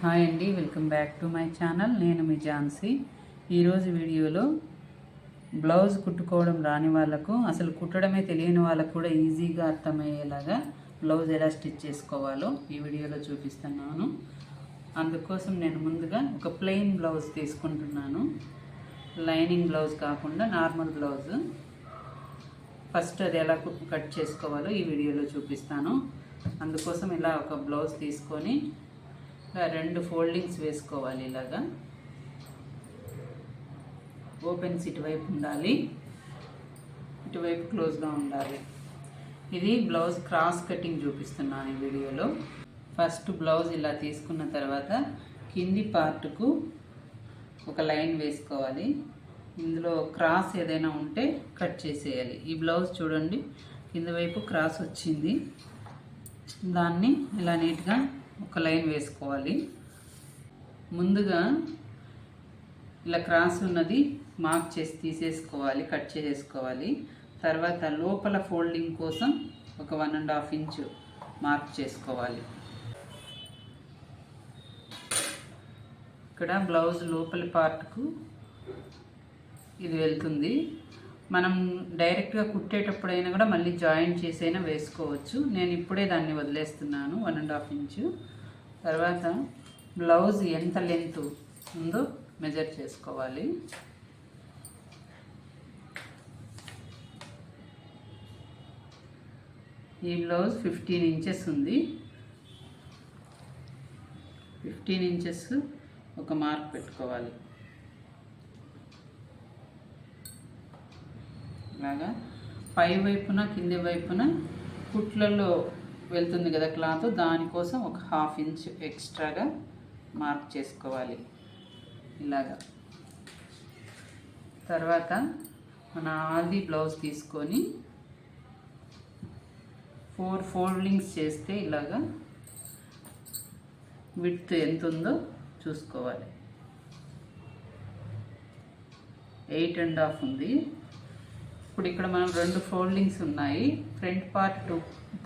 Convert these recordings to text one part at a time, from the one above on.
Hi అండి welcome back to my channel. నేను మీ ఝాన్సీ. ఈరోజు వీడియోలో బ్లౌజ్ కుట్టుకోవడం రాని వాళ్ళకు అసలు కుట్టడమే తెలియని వాళ్ళకు కూడా ఈజీగా అర్థమయ్యేలాగా బ్లౌజ్ ఎలా స్టిచ్ చేసుకోవాలో ఈ వీడియోలో చూపిస్తున్నాను. అందుకోసం నేను ముందుగా ఒక ప్లెయిన్ బ్లౌజ్ తీసుకుంటున్నాను. లైనింగ్ బ్లౌజ్ కాకుండా నార్మల్ బ్లౌజ్. ఫస్ట్ అది ఎలా కట్ చేసుకోవాలో ఈ వీడియోలో చూపిస్తాను. అందుకోసం ఇలా ఒక బ్లౌజ్ తీసుకొని రెండు ఫోల్డింగ్స్ వేసుకోవాలి ఇలాగా. ఓపెన్స్ ఇటువైపు ఉండాలి. ఇటువైపు క్లోజ్గా ఉండాలి. ఇది బ్లౌజ్ క్రాస్ కటింగ్ చూపిస్తున్నాను ఈ వీడియోలో. ఫస్ట్ బ్లౌజ్ ఇలా తీసుకున్న తర్వాత కింది పార్ట్కు ఒక లైన్ వేసుకోవాలి. ఇందులో క్రాస్ ఏదైనా ఉంటే కట్ చేసేయాలి. ఈ బ్లౌజ్ చూడండి కింద వైపు క్రాస్ వచ్చింది. దాన్ని ఇలా నీట్గా ఒక లైన్ వేసుకోవాలి. ముందుగా ఇలా క్రాస్ ఉన్నది మార్క్ చేసి తీసేసుకోవాలి కట్ చేసేసుకోవాలి. తర్వాత లోపల ఫోల్డింగ్ కోసం ఒక one and half inch mark చేసుకోవాలి. ఇక్కడ బ్లౌజ్ లోపలి పార్ట్కు ఇది వెళ్తుంది. మనం డైరెక్ట్గా కుట్టేటప్పుడైనా కూడా మళ్ళీ జాయింట్ చేసైనా వేసుకోవచ్చు. నేను ఇప్పుడే దాన్ని వదిలేస్తున్నాను వన్ అండ్ హాఫ్ ఇంచు. తర్వాత బ్లౌజ్ ఎంత లెంత్ ఉందో మెజర్ చేసుకోవాలి. ఈ బ్లౌజ్ ఫిఫ్టీన్ ఇంచెస్ ఉంది. ఫిఫ్టీన్ ఇంచెస్ ఒక మార్క్ పెట్టుకోవాలి. ఇలాగా పై వైపున కింది వైపున కుట్లలో వెళ్తుంది కదా క్లాత్ దానికోసం ఒక హాఫ్ ఇంచ్ ఎక్స్ట్రాగా మార్క్ చేసుకోవాలి. ఇలాగా. తర్వాత మన ఆల్ది బ్లౌజ్ తీసుకొని ఫోర్ ఫోల్డింగ్స్ చేస్తే ఇలాగా విడ్త్ ఎంత ఉందో చూసుకోవాలి. ఎయిట్ అండ్ హాఫ్ ఉంది. ఇప్పుడు ఇక్కడ మనం రెండు ఫోల్డింగ్స్ ఉన్నాయి. ఫ్రంట్ పార్ట్ టూ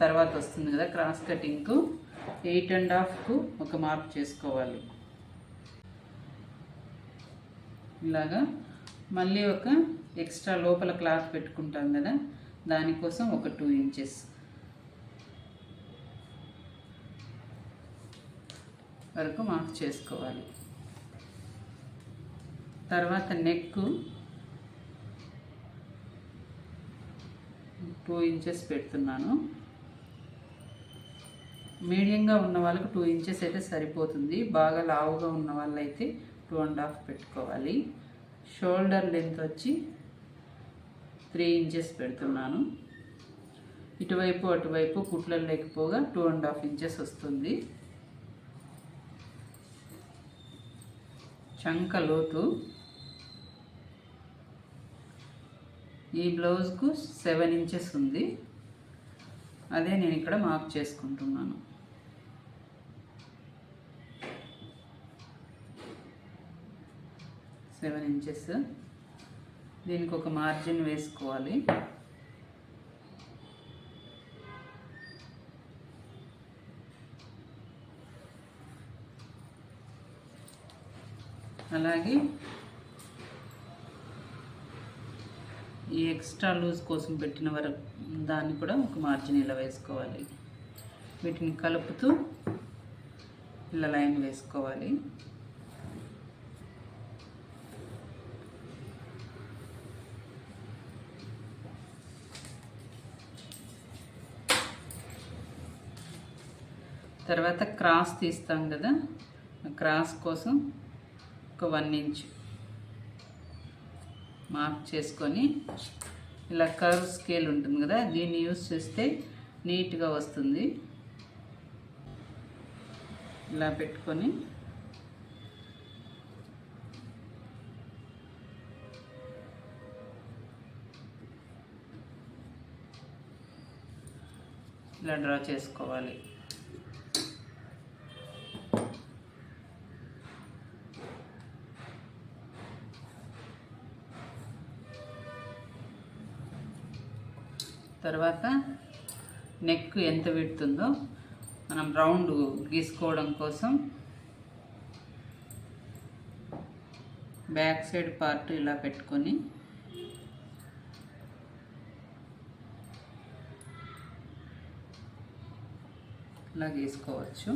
తర్వాత వస్తుంది కదా క్రాస్ కటింగ్కు ఎయిట్ అండ్ హాఫ్కు ఒక మార్క్ చేసుకోవాలి. ఇలాగా మళ్ళీ ఒక ఎక్స్ట్రా లోపల క్లాత్ పెట్టుకుంటాం కదా దానికోసం ఒక టూ ఇంచెస్. వరకు మార్క్ చేసుకోవాలి. తర్వాత నెక్ టూ ఇంచెస్ పెడుతున్నాను. మీడియంగా ఉన్న వాళ్ళకి టూ ఇంచెస్ అయితే సరిపోతుంది. బాగా లావుగా ఉన్న వాళ్ళైతే టూ అండ్ హాఫ్ పెట్టుకోవాలి. షోల్డర్ లెంత్ వచ్చి త్రీ ఇంచెస్ పెడుతున్నాను. ఇటువైపు అటువైపు కుట్ల లేకపోగా టూ అండ్ హాఫ్ ఇంచెస్ వస్తుంది. చంక లోతు. ఈ బ్లౌజ్కు సెవెన్ ఇంచెస్ ఉంది. అదే నేను ఇక్కడ మార్క్ చేసుకుంటున్నాను. సెవెన్ ఇంచెస్ దీనికి ఒక మార్జిన్ వేసుకోవాలి. అలాగే ఈ ఎక్స్ట్రా లూజ్ కోసం పెట్టిన వరకు దాన్ని కూడా ఒక మార్జిన్ ఇలా వేసుకోవాలి. వీటిని కలుపుతూ ఇలా లైన్ వేసుకోవాలి. తర్వాత క్రాస్ తీస్తాం కదా క్రాస్ కోసం ఒక వన్ ఇంచ్ మార్క్ చేసుకొని ఇలా కర్వ్ స్కేల్ ఉంటుంది కదా దీన్ని యూస్ చేస్తే నీట్గా వస్తుంది. ఇలా పెట్టుకొని ఇలా డ్రా చేసుకోవాలి. తర్వాత నెక్ ఎంత పెడుతుందో మనం రౌండ్ గీసుకోవడం కోసం బ్యాక్ సైడ్ పార్ట్ ఇలా పెట్టుకొని ఇలా గీసుకోవచ్చు.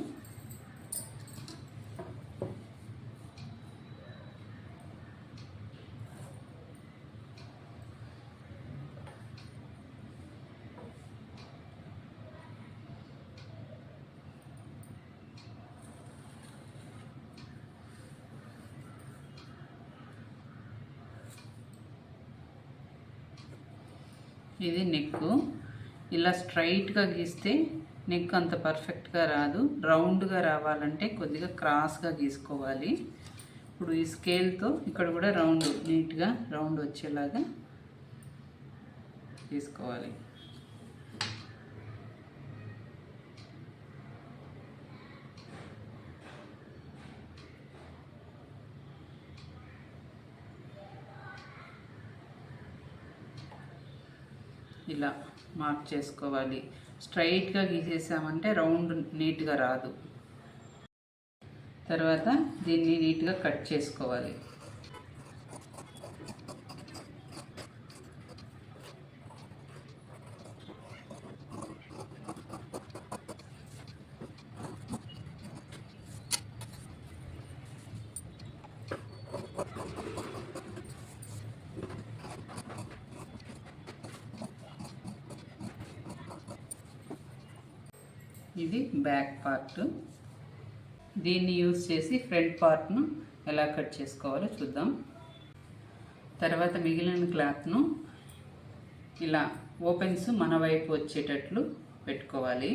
ఇది నెక్ ఇలా స్ట్రైట్గా గీస్తే నెక్ అంత పర్ఫెక్ట్గా రాదు. రౌండ్గా రావాలంటే కొద్దిగా క్రాస్గా గీసుకోవాలి. ఇప్పుడు ఈ స్కేల్తో ఇక్కడ కూడా రౌండ్ నీట్గా రౌండ్ వచ్చేలాగా తీసుకోవాలి ఇలా మార్క్ చేసుకోవాలి. స్ట్రైట్గా గీసేసామంటే రౌండ్ నీట్గా రాదు. తర్వాత దీన్ని నీట్గా కట్ చేసుకోవాలి. ఇది బ్యాక్ పార్ట్. దీన్ని యూస్ చేసి ఫ్రంట్ పార్ట్ను ఎలా కట్ చేసుకోవాలో చూద్దాం. తర్వాత మిగిలిన క్లాత్ను ఇలా ఓపెన్స్ మన వైపు వచ్చేటట్లు పెట్టుకోవాలి.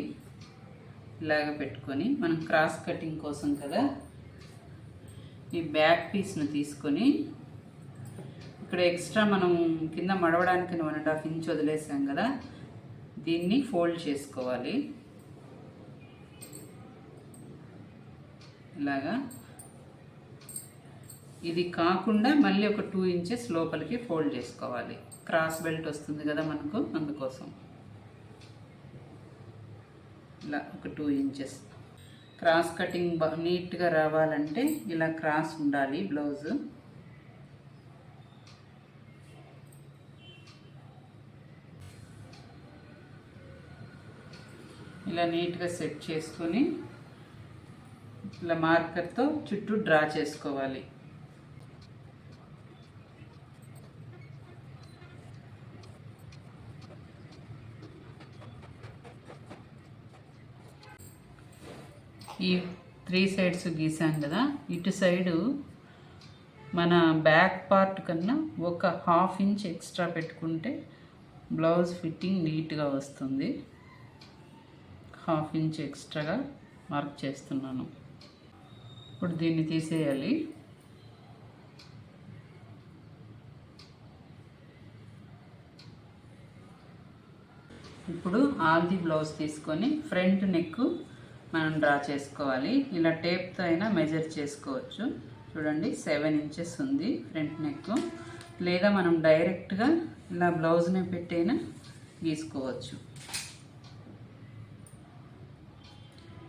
ఇలాగ పెట్టుకొని మనం క్రాస్ కటింగ్ కోసం కదా ఈ బ్యాక్ పీస్ను తీసుకొని ఇక్కడ ఎక్స్ట్రా మనం కింద మడవడానికి వన్ అండ్ హాఫ్ ఇంచ్ వదిలేసాం కదా దీన్ని ఫోల్డ్ చేసుకోవాలి. ఇలాగా ఇది కాకుండా మళ్ళీ ఒక టూ ఇంచెస్ లోపలికి ఫోల్డ్ చేసుకోవాలి. క్రాస్ బెల్ట్ వస్తుంది కదా మనకు అందుకోసం. ఇలా ఒక టూ ఇంచెస్ క్రాస్ కటింగ్ బా నీట్గా రావాలంటే ఇలా క్రాస్ ఉండాలి బ్లౌజు ఇలా నీట్గా సెట్ చేసుకొని ఇలా మార్కర్తో చుట్టూ డ్రా చేసుకోవాలి. ఈ త్రీ సైడ్స్ గీసాం కదా ఇటు సైడు మన బ్యాక్ పార్ట్ కన్నా ఒక హాఫ్ ఇంచ్ ఎక్స్ట్రా పెట్టుకుంటే బ్లౌజ్ ఫిట్టింగ్ నీట్గా వస్తుంది. హాఫ్ ఇంచ్ ఎక్స్ట్రాగా మార్క్ చేస్తున్నాను. ఇప్పుడు దీన్ని తీసేయాలి. ఇప్పుడు ఆల్ది బ్లౌజ్ తీసుకొని ఫ్రంట్ నెక్ మనం డ్రా చేసుకోవాలి. ఇలా టేప్తో అయినా మెజర్ చేసుకోవచ్చు. చూడండి సెవెన్ ఇంచెస్ ఉంది ఫ్రంట్ నెక్. లేదా మనం డైరెక్ట్గా ఇలా బ్లౌజ్ని పెట్టైనా గీసుకోవచ్చు.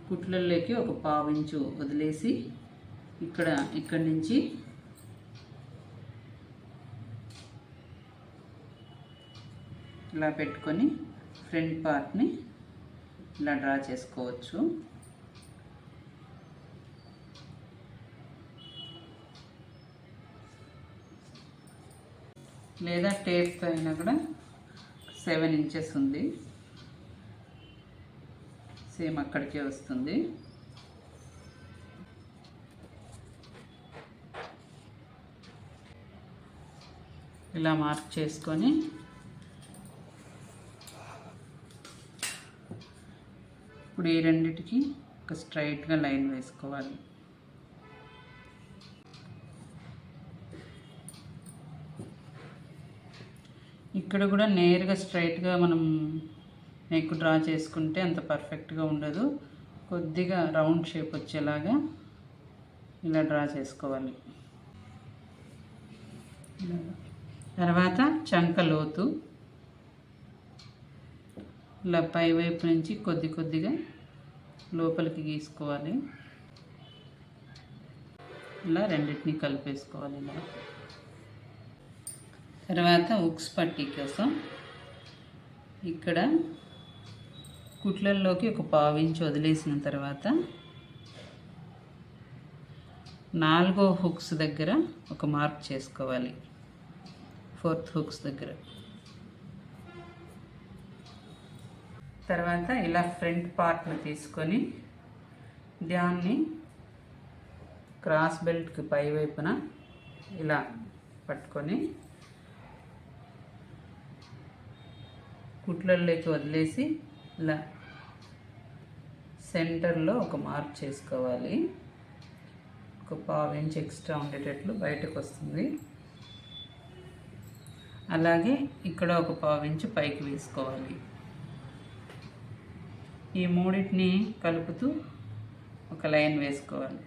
కుట్లల్లోకి ఒక పావు ఇంచు వదిలేసి ఇక్కడ ఇక్కడి నుంచి. ఇలా పెట్టుకొని ఫ్రంట్ పార్ట్ని ఇలా డ్రా చేసుకోవచ్చు. లేదా టేప్తో అయినా కూడా సెవెన్ ఇంచెస్ ఉంది. సేమ్ అక్కడికే వస్తుంది. ఇలా మార్క్ చేసుకొని ఇప్పుడు ఈ రెండిటికి ఒక స్ట్రైట్గా లైన్ వేసుకోవాలి. ఇక్కడ కూడా నేరుగా స్ట్రైట్గా మనం నెక్ డ్రా చేసుకుంటే అంత పర్ఫెక్ట్గా ఉండదు. కొద్దిగా రౌండ్ షేప్ వచ్చేలాగా ఇలా డ్రా చేసుకోవాలి. తర్వాత చంక లోతు. ఇలా పై వైపు నుంచి కొద్ది కొద్దిగా లోపలికి గీసుకోవాలి. ఇలా రెండింటిని కలిపేసుకోవాలి ఇలా తర్వాత ఉక్స్ పట్టీ కోసం ఇక్కడ కుట్లల్లోకి ఒక పావు వదిలేసిన తర్వాత నాలుగో హుక్స్ దగ్గర ఒక మార్క్ చేసుకోవాలి. ఫోర్త్ హుక్స్ దగ్గర. తర్వాత ఇలా ఫ్రంట్ పార్ట్ని తీసుకొని దాన్ని క్రాస్ బెల్ట్కి పై వైపున ఇలా పట్టుకొని కుట్లల్లోకి వదిలేసి ఇలా సెంటర్లో ఒక మార్క్ చేసుకోవాలి. ఒక పావు ఇంచ్ ఎక్స్ట్రా ఉండేటట్లు బయటకు వస్తుంది. అలాగే ఇక్కడ ఒక పావు ఇంచు పైకి వేసుకోవాలి. ఈ మూడింటిని కలుపుతూ ఒక లైన్ వేసుకోవాలి.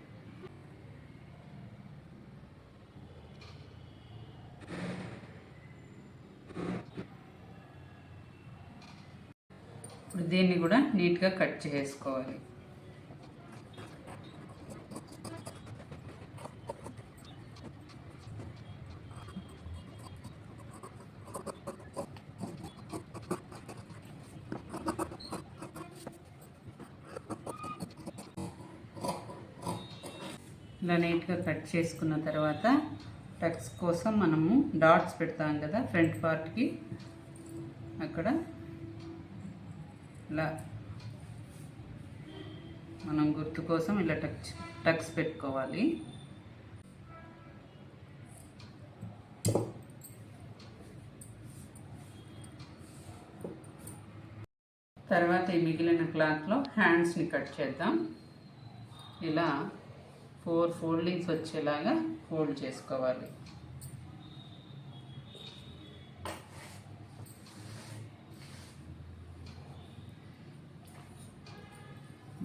ఇప్పుడు దీన్ని కూడా నీట్గా కట్ చేసుకోవాలి. ఇలా నీట్గా కట్ చేసుకున్న తర్వాత టక్స్ కోసం మనము డాట్స్ పెడతాం కదా ఫ్రంట్ పార్ట్కి అక్కడ ఇలా మనం గుర్తు కోసం ఇలా టచ్ టక్స్ పెట్టుకోవాలి. తర్వాత ఈ మిగిలిన క్లాత్లో హ్యాండ్స్ని కట్ చేద్దాం. ఇలా ఫోర్ ఫోల్డింగ్స్ వచ్చేలాగా ఫోల్డ్ చేసుకోవాలి.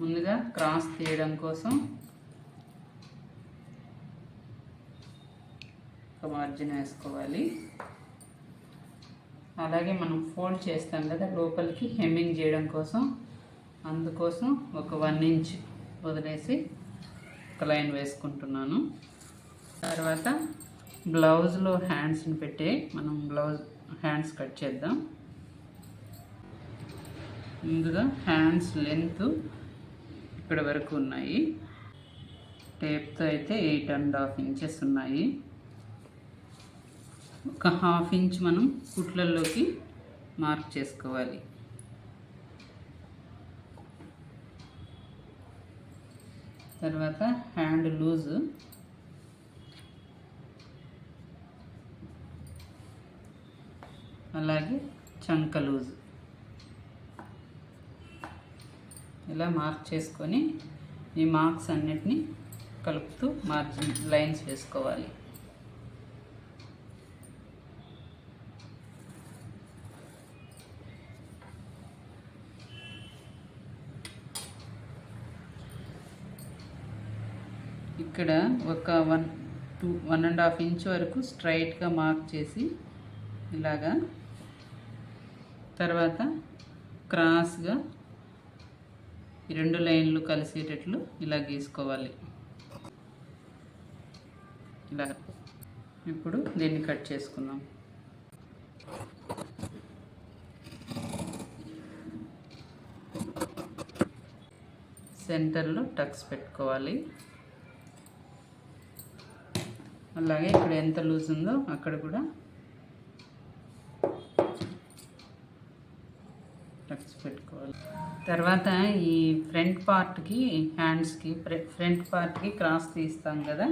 ముందుగా క్రాస్ తీయడం కోసం ఒక మార్జిన్ వేసుకోవాలి. అలాగే మనం ఫోల్డ్ చేస్తాం కదా లోపలికి హెమ్మింగ్ చేయడం కోసం. అందుకోసం ఒక వన్ ఇంచ్ వదిలేసి ఒక లైన్ వేసుకుంటున్నాను. తర్వాత బ్లౌజ్లో హ్యాండ్స్ని పెట్టి మనం బ్లౌజ్ హ్యాండ్స్ కట్ చేద్దాం. ముందుగా హ్యాండ్స్ లెంత్ ఇక్కడ వరకు ఉన్నాయి. టేప్తో అయితే ఎయిట్ అండ్ హాఫ్ ఇంచెస్ ఉన్నాయి. ఒక హాఫ్ ఇంచ్ మనం కుట్లల్లోకి మార్క్ చేసుకోవాలి. తర్వాత హ్యాండ్ లూజు. అలాగే చంక లూజ్. ఇలా మార్క్ చేసుకొని ఈ మార్క్స్ అన్నిటినీ కలుపుతూ మార్జిన్ లైన్స్ వేసుకోవాలి. ఇక్కడ ఒక one two one and half inch వరకు స్ట్రైట్గా మార్క్ చేసి ఇలాగా తర్వాత క్రాస్గా ఈ రెండు లైన్లు కలిసేటట్లు ఇలా గీసుకోవాలి. ఇలా ఇప్పుడు దీన్ని కట్ చేసుకుందాం. సెంటర్లో టక్స్ పెట్టుకోవాలి. అలాగే ఇక్కడ ఎంత లూజ్ ఉందో అక్కడ కూడా. టక్స్ పెట్టుకోవాలి. తర్వాత ఈ ఫ్రంట్ పార్ట్కి హ్యాండ్స్కి ఫ్రంట్ పార్ట్కి క్రాస్ తీస్తాం కదా.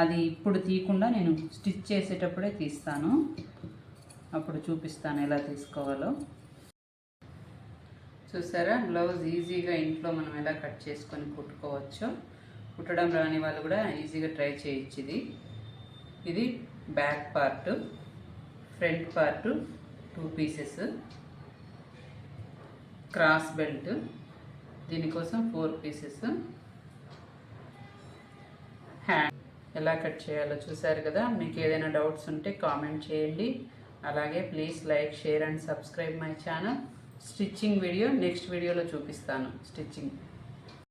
అది ఇప్పుడు తీయకుండా నేను స్టిచ్ చేసేటప్పుడే తీస్తాను. అప్పుడు చూపిస్తాను ఎలా తీసుకోవాలో. చూసారా? బ్లౌజ్ ఈజీగా ఇంట్లో మనం ఎలా కట్ చేసుకొని కుట్టుకోవచ్చో. కుట్టడం రాని వాళ్ళు కూడా ఈజీగా ట్రై చేయొచ్చు ఇది. ఇది back part front part two pieces cross belt దీనికోసం ఫోర్ పీసెస్. హ్యాండ్ ఎలా కట్ చేయాలో చూసారు కదా? మీకు ఏదైనా డౌట్స్ ఉంటే కామెంట్ చేయండి. అలాగే please like share and subscribe my channel. Stitching video next వీడియోలో చూపిస్తాను. స్టిచ్చింగ్.